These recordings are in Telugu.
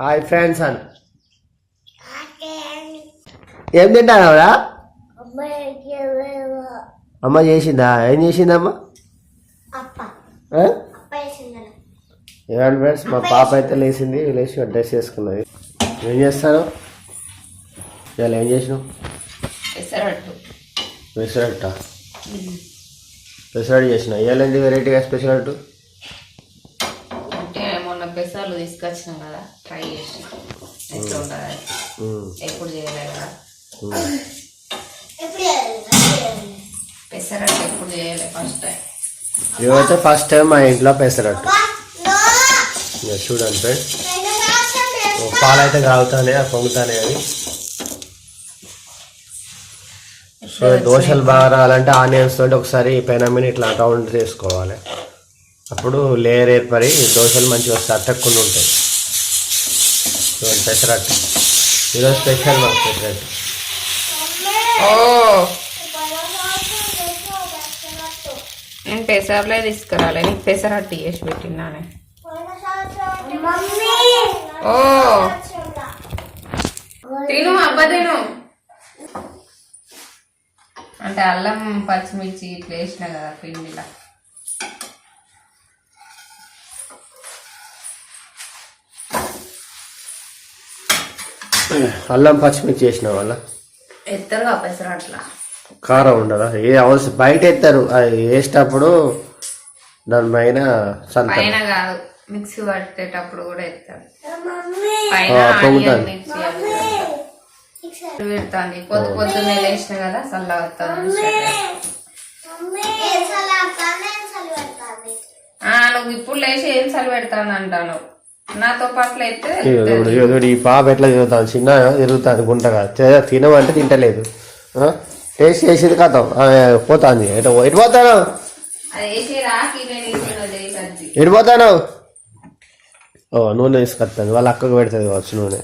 హాయ్ ఫ్రెండ్స్ అని. ఏం తింటానవరా అమ్మ చేసిందా? ఏం చేసిందమ్మా? ఏమండి ఫ్రెండ్స్ మా పాప అయితే లేచింది లేచి డ్రెస్ వేసుకున్నది. ఏం చేస్తాను ఇవాళ ఏం చేసినావు? పెసరట్టు. పెసరట్ట? పెసరట్టు చేసిన ఇవాళ ఏంటి వెరైటీగా స్పెషల్ అట్టు? మొన్న పెసర్లు తీసుకొచ్చినాం కదా ట్రై ఎట్లా ఉంటుంది ఎప్పుడు చేయలేదు కదా పెసరట్టు ఎప్పుడు చేయలేదు ఫస్ట్ టైం ఇవైతే ఫస్ట్ టైం మా ఇంట్లో పెసరట్టు చూడండి ఫ్రెండ్స్ పాలు అయితే కాగుతానే పొంగుతానే అవి సో దోశలు బాగా రావాలంటే ఆనియన్స్ తోటి ఒకసారి పైన మీద ఇట్లా రౌండ్ చేసుకోవాలి అప్పుడు లేయర్ ఏర్పడి దోశలు మంచిగా వస్తాయి అట్టకుండా ఉంటాయి. చూడండి పెసరట్టు. ఈరోజు స్పెషల్ మాకు పెసరట్టు. ఓ! నేను పెసర్లే తీసుకురాలే నీకు పెసరట్టు చేసి పెట్టినానే ఓ! తిను అబ్బా తిను. అంటే అల్లం పచ్చిమిర్చి ఇట్లా వేసిన కదా పిండిలా. అల్లం పచ్చిమిర్చి చేసిన వాళ్ళ ఎత్తరుగా పెసరట్లా కారం ఉండదా? ఏ అవసరం బయట ఎత్తారు. అది వేసేటప్పుడు దాని పైన సంత. పైన కాదు మిక్సీ పట్టేటప్పుడు కూడా ఎత్తారు. పెడతాంది పొద్దు పొద్దున్నే లేచిన కదా చల్లవుతాను నువ్వు ఇప్పుడు లేచి ఏం చలి పెడతాను అంటాను. నాతో పాటు అయితే ఇదిగో చూడు, ఇదిగో చూడు, ఈ పాప ఎట్లా తిరుగుతాను చిన్న తిరుగుతాను గుంటగా. తినమంటే తింటలేదు? టేస్ట్ చేసేది కథం పోతాంది. ఎటు ఎటు పోతాను? ఎటు పోతాను? ఓ నూనె తీసుకొస్తాను. వాళ్ళ అక్కకు పెడుతుంది కావచ్చు నూనె.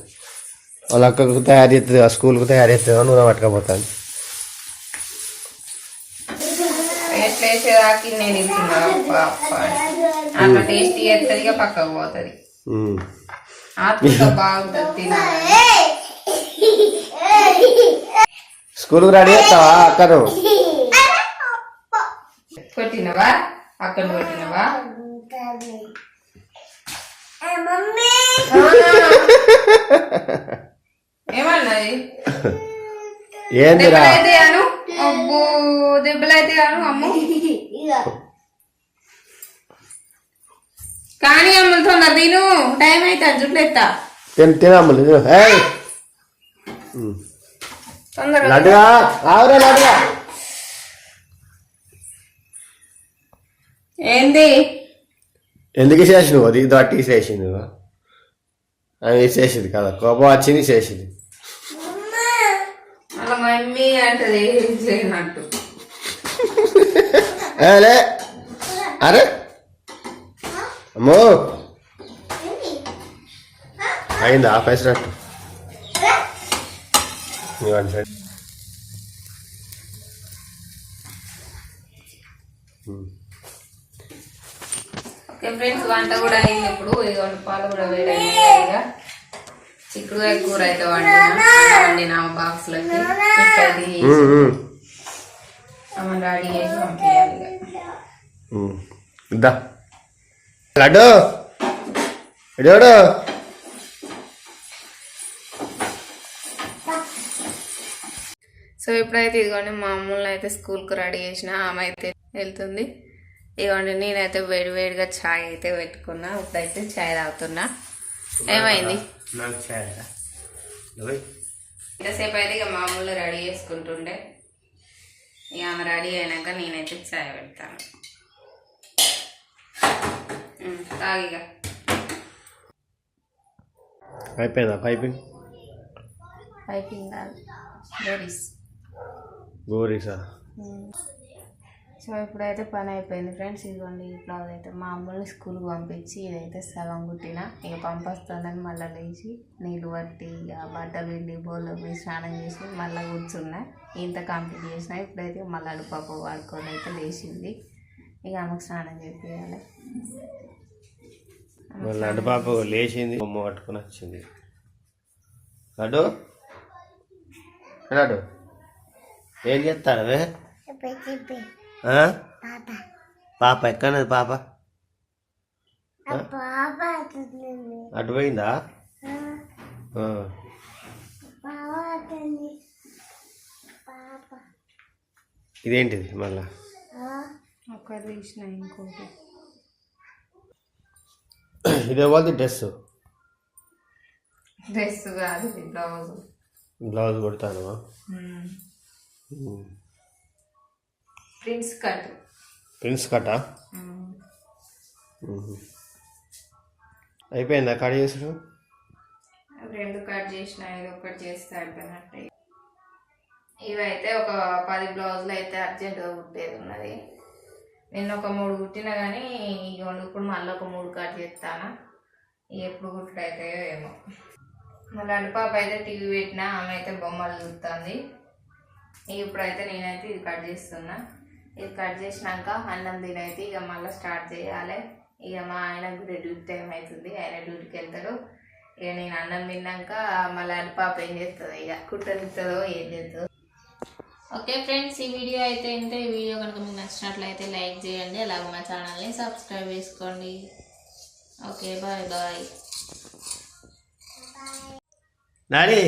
వాళ్ళ అక్కకు తయారు చేస్తుంది కదా, స్కూల్కు తయారు చేస్తుంది నూనె పట్టుకపోతాను ఎట్లా వేసేదాకి నేను ఇస్తున్నా అట్లా టేస్ట్ చేస్తుంది పక్కకు పోతుంది. స్కూల్కి రెడీ చేస్తావా అక్కను? కొట్టినవా? అక్కడ కొట్టినవా? దెబ్బలైతే అను అబ్బో దెబ్బలైతే అను అమ్ము. కానీ అమ్ములు తొందర తిను. టైం అయితే జుట్టు ఎత్తా. తిన తిను. తొందరగా లడ్డుగా? ఆవురా లడ్డుగా? ఏంది? ఎందుకు చేసినావు అది ఇది అట్టి చేసింది అది చేసింది కదా. కోపం వచ్చింది చేసింది మమ్మీ అంటది అరే! అమ్మో! అయిందా? పెసరట్టు ఓకే ఫ్రెండ్స్ వంట కూడా అయింది ఇప్పుడు. ఇదిగోండి పాలు కూడా వేడైనా చిక్కుడుకాయ కూర అయితే వండినా వండిన బాక్స్లోకి ఇక్కడి మనం రెడీ చేసి పంపించాలి ఇక. లడ్డు. ఎడోడు సో ఇప్పుడైతే ఇదిగోండి మా అమ్ముల్ని అయితే స్కూల్కి రెడీ చేసిన ఆమె అయితే వెళ్తుంది. ఇదిగోండి నేనైతే వేడి వేడిగా ఛాయ్ అయితే పెట్టుకున్నా ఇప్పుడైతే ఛాయ్ తాగుతున్నా. ఏమైంది? ఇంతసేపు అయితే ఇక మామూలు రెడీ చేసుకుంటుండే. ఇక ఆమె రెడీ అయినాక నేనైతే ఛాయ్ పెడతాను. తాగిగా అయిపోయిందా పైపింగ్? పైపింగ్ కాదు. డోరీస్ గోరీసా? సో ఇప్పుడైతే పని అయిపోయింది ఫ్రెండ్స్. ఇదిగోండి ఈ బ్లౌజ్ అయితే మా అమ్మల్ని స్కూల్కి పంపించి ఇదైతే సగం కుట్టిన. ఇక పంపిస్తానని మళ్ళీ లేచి నీళ్ళు పట్టి ఇక బట్టలు పిండి బోళ్ళు పోయి స్నానం చేసి మళ్ళీ కూర్చున్నా. ఇంత కంప్లీట్ చేసిన. ఇప్పుడైతే మళ్ళీ అడుపాప వాడుకొని అయితే లేచింది. ఇక ఆమెకు స్నానం చేయాలి లడ్డు పాప లేచింది బొమ్మ పట్టుకొని వచ్చింది. లడ్డు? లడ్డు? ఏం చేస్తానవే? పాప. ఎక్కడది పాప? అటు పోయిందా. ఇదేంటిది మళ్ళా? ఒకటి తీసిన ఇంకోటి. ఇది ఎవరిది డ్రెస్. డ్రెస్ కాదు ఇది బ్లౌజ్. బ్లౌజ్ కుడతాను ప్రిన్స్ కట్. ప్రిన్స్ కటా? అయిపోయిందా కట్ చేసుడు రెండు కట్ చేసిన ఇది ఒకటి చేస్తే అయిపోయినట్టే. ఇవైతే ఒక పది బ్లౌజులు అయితే అర్జెంటుగా కుట్టేది ఉన్నది. నిన్న ఒక మూడు కుట్టినా కానీ ఇప్పుడు మళ్ళీ ఒక మూడు కట్ చేస్తాను? ఇక ఎప్పుడు కుట్టుడు అవుతాయో ఏమో మళ్ళీ అడుపాప అయితే టీవీ పెట్టినా ఆమె అయితే బొమ్మలు చూస్తుంది ఇప్పుడైతే నేనైతే ఇది కట్ చేస్తున్నా. ఇది కట్ చేసినాక అన్నం తినైతే ఇక మళ్ళీ స్టార్ట్ చేయాలి. ఇక మా ఆయనకు కూడా డ్యూటీ టైం అవుతుంది ఆయన డ్యూటీకి వెళ్తాడు. ఇక నేను అన్నం తిన్నాక మళ్ళీ అడుపాప ఏం చేస్తుంది ఇక కుట్టనిస్తుందో ఏం చేస్తుందో ఓకే ఫ్రెండ్స్ ఈ వీడియో అయితే ఇంతే. ఈ వీడియో కనుక మీకు నచ్చినట్లయితే లైక్ చేయండి అలాగే మా ఛానల్ని సబ్స్క్రైబ్ చేసుకోండి. Okay bye bye. నాని.